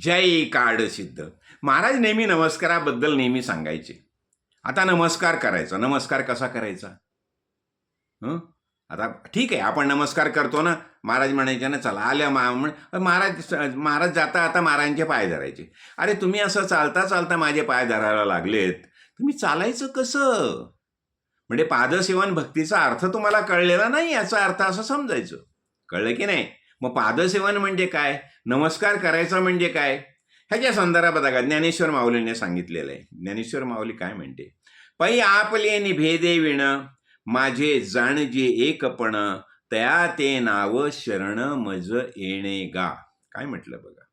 जय काड सिद्ध. महाराज नेहमी नमस्काराबद्दल नेहमी सांगायचे. आता नमस्कार करायचा. नमस्कार कसा करायचा? हं? आता ठीक आहे आपण नमस्कार करतो ना. महाराज म्हणायचे ना चला आल्या मा महाराज महाराज जाता आता महाराजांचे पाय धरायचे. अरे तुम्ही असं चालता चालता माझे पाय धरायला लागलेत. तुम्ही चालायचं कसं? म्हणजे पादसेवन भक्तीचा अर्थ तुम्हाला कळलेला नाही याचा अर्थ असं समजायचं. कळलं की नाही? मग पादसेवन म्हणजे काय? नमस्कार करायचा म्हणजे काय? ह्याच्या संदर्भात बघा ज्ञानेश्वर माऊलीने सांगितलेलं आहे. ज्ञानेश्वर माऊली काय म्हणते? पै आपले निभेदे विण माझे जाणजे एकपण तया ते नाव शरण मज येणे गा. काय म्हटलं बघा?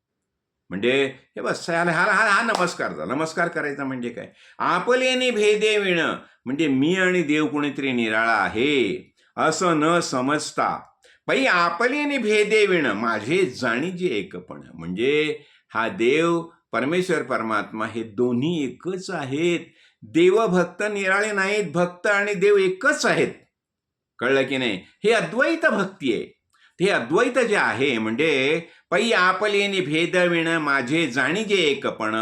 म्हणजे हे बस हा हा हा हा नमस्कार झाला. नमस्कार करायचा म्हणजे काय? आपले भेदे विण म्हणजे मी आणि देव कोणीतरी निराळा आहे. असं न समजता पै आपले भेदे विण माझे जाणीजे एकपण. म्हणजे हा देव परमेश्वर परमात्मा हे दोन्ही एकच आहेत. देवभक्त निराळे नाहीत भक्त आणि देव एकच आहेत. कळलं की नाही? हे अद्वैत भक्ती आहे. हे अद्वैत जे आहे म्हणजे पै आपलेने भेदविण माझे जाणीजे एकपण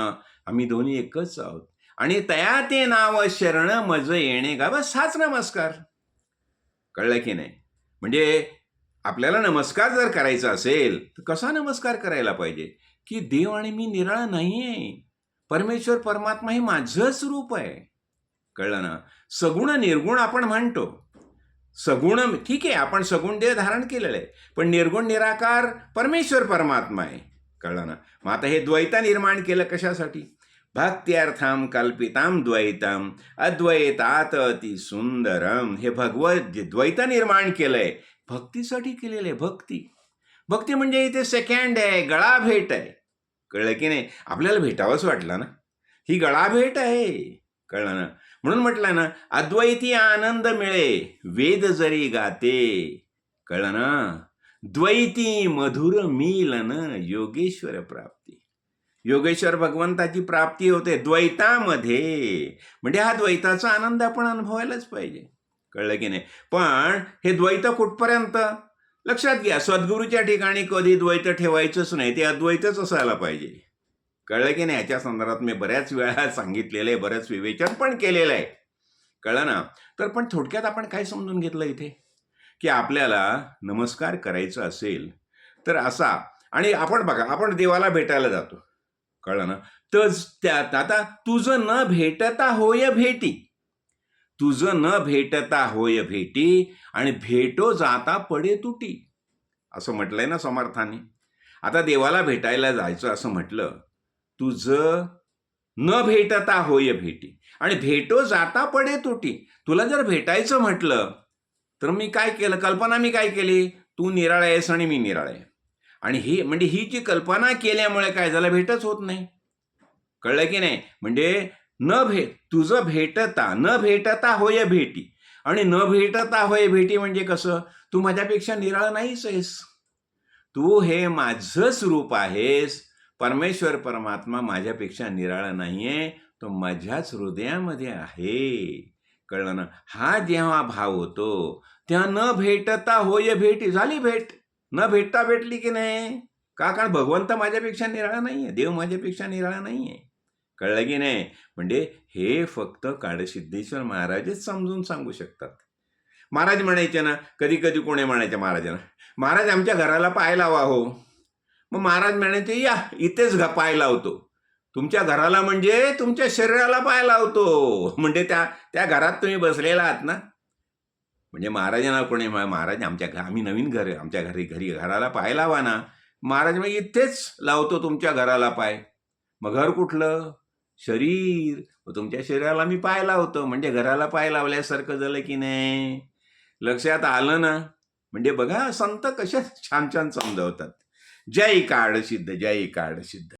आम्ही दोन्ही एकच आहोत. आणि तया ते नाव शरण मज येणे गा बस हाच नमस्कार. कळलं की नाही? म्हणजे आपल्याला नमस्कार जर करायचा असेल तर कसा नमस्कार करायला पाहिजे? की देव आणि मी निराळा नाही आहे परमेश्वर परमात्मा हे माझंच रूप आहे. कळलं ना? सगुण निर्गुण आपण म्हणतो. सगुण ठीक आहे आपण सगुण देह धारण केलेलं आहे पण निर्गुण निराकार परमेश्वर परमात्मा आहे. कळलं ना? मग आता हे द्वैता निर्माण केलं कशासाठी? भक्त्यार्थाम कल्पिताम द्वैताम अद्वैतात अति सुंदरम हे भगवत जे द्वैत निर्माण केलंय भक्तीसाठी केलेले आहे भक्ती. भक्ती म्हणजे इथे सेकंड आहे गळा भेट आहे. कळलं की नाही? आपल्याला भेटावंच वाटलं ना? ही गळा भेट आहे. कळलं ना? म्हणून म्हटलं ना अद्वैती आनंद मिळे वेद जरी गाते. कळलं ना? द्वैती मधुर मिलन योगेश्वर प्राप्ती. योगेश्वर भगवंताची प्राप्ती होते द्वैतामध्ये. म्हणजे हा द्वैताचा आनंद आपण अनुभवायलाच पाहिजे. कळलं की नाही. पण हे द्वैत कुठपर्यंत? लक्षात घ्या सद्गुरूच्या ठिकाणी कधी द्वैत ठेवायचंच नाही ते अद्वैतच असायला पाहिजे. कळलं की नाही? याच्या संदर्भात मी बऱ्याच वेळा सांगितलेलं आहे बरंच विवेचन पण केलेलं आहे. कळलं ना? तर पण थोडक्यात आपण काय समजून घेतलं इथे? की आपल्याला नमस्कार करायचा असेल तर असा आणि आपण बघा आपण देवाला भेटायला जातो. कळलं ना? तर त्यात आता तुझं न भेटता होय भेटी. तुझं न भेटता होय भेटी आणि भेटो जाता पडे तुटी. असं म्हटलंय ना समर्थाने. आता देवाला भेटायला जायचं असं म्हटलं तुझं न भेटता होय भेटी आणि भेटो जाता पडे तुटी. तुला जर भेटायचं म्हटलं तर मी काय केलं? कल्पना मी काय केली? तू निराळ आहेस आणि मी निराळ आहे. आणि ही म्हणजे ही जी कल्पना केल्यामुळे काय झालं? भेटच होत नाही. कळलं की नाही? म्हणजे न भेट तुझं भेटता न भेटता होय भेटी. आणि न भेटता होय भेटी म्हणजे कसं? तू माझ्यापेक्षा निराळ नाहीच आहेस. तू हे माझंच रूप आहेस. परमेश्वर परमात्मा माझ्यापेक्षा निराळा नाहीये. तो माझ्याच हृदयामध्ये आहे. कळलं ना? हा जेव्हा भाव होतो तेव्हा न भेटता होय भेटी. झाली भेट. न भेटता भेटली की नाही? का? कारण भगवंत माझ्यापेक्षा निराळा नाहीये. देव माझ्यापेक्षा निराळा नाहीये. कळलं की नाही? म्हणजे हे फक्त काळसिद्धेश्वर महाराजच समजून सांगू शकतात. महाराज म्हणायचे ना कधी कधी कोणी म्हणायचे महाराजांना? महाराज आमच्या घराला पाय लावा हो. मग महाराज म्हणायचे या इथेच घ पाय लावतो. तुमच्या घराला म्हणजे तुमच्या शरीराला पाय लावतो. म्हणजे त्या त्या घरात तुम्ही बसलेला आहात ना? म्हणजे महाराजांना कोणी महाराज आमच्या घ- आम्ही नवीन घर आमच्या घरी घरी घराला पाय लावा ना. महाराज मग इथेच लावतो तुमच्या घराला पाय. मग घर कुठलं? शरीर. तुमच्या शरीराला मी पाय लावतो. म्हणजे घराला पाय लावल्यासारखं झालं की नाही? लक्षात आलं ना? म्हणजे बघा संत कशा छान छान समजावतात. जय काळ सिद्ध जय काळ सिद्ध